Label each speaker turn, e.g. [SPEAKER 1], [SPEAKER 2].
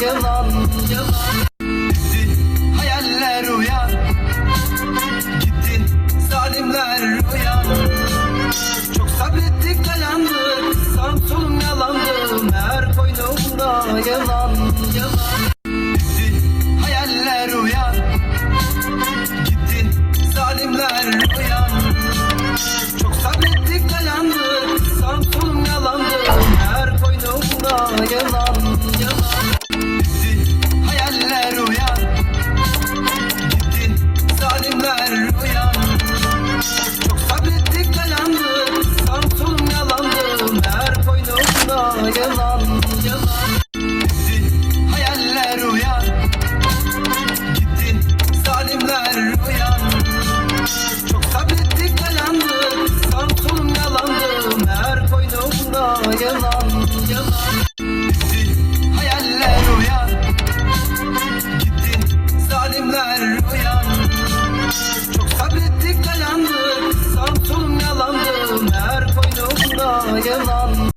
[SPEAKER 1] yalan Gitti hayaller uyan. Gitti zalimler uyan. Çok sabrettik dayandık Sağım solum yalandı. Her koyduğumda yalan yalan. yalan yalan. Gittin hayaller uyan. Gittin zalimler uyan. Çok sabrettik dayandı Sağ solum yalandı. Her koynumda yalan yalan. Gittin hayaller uyan. Gittin zalimler uyan. Çok sabrettik dayandı Sağ solum yalandı. Her koynumda yalan.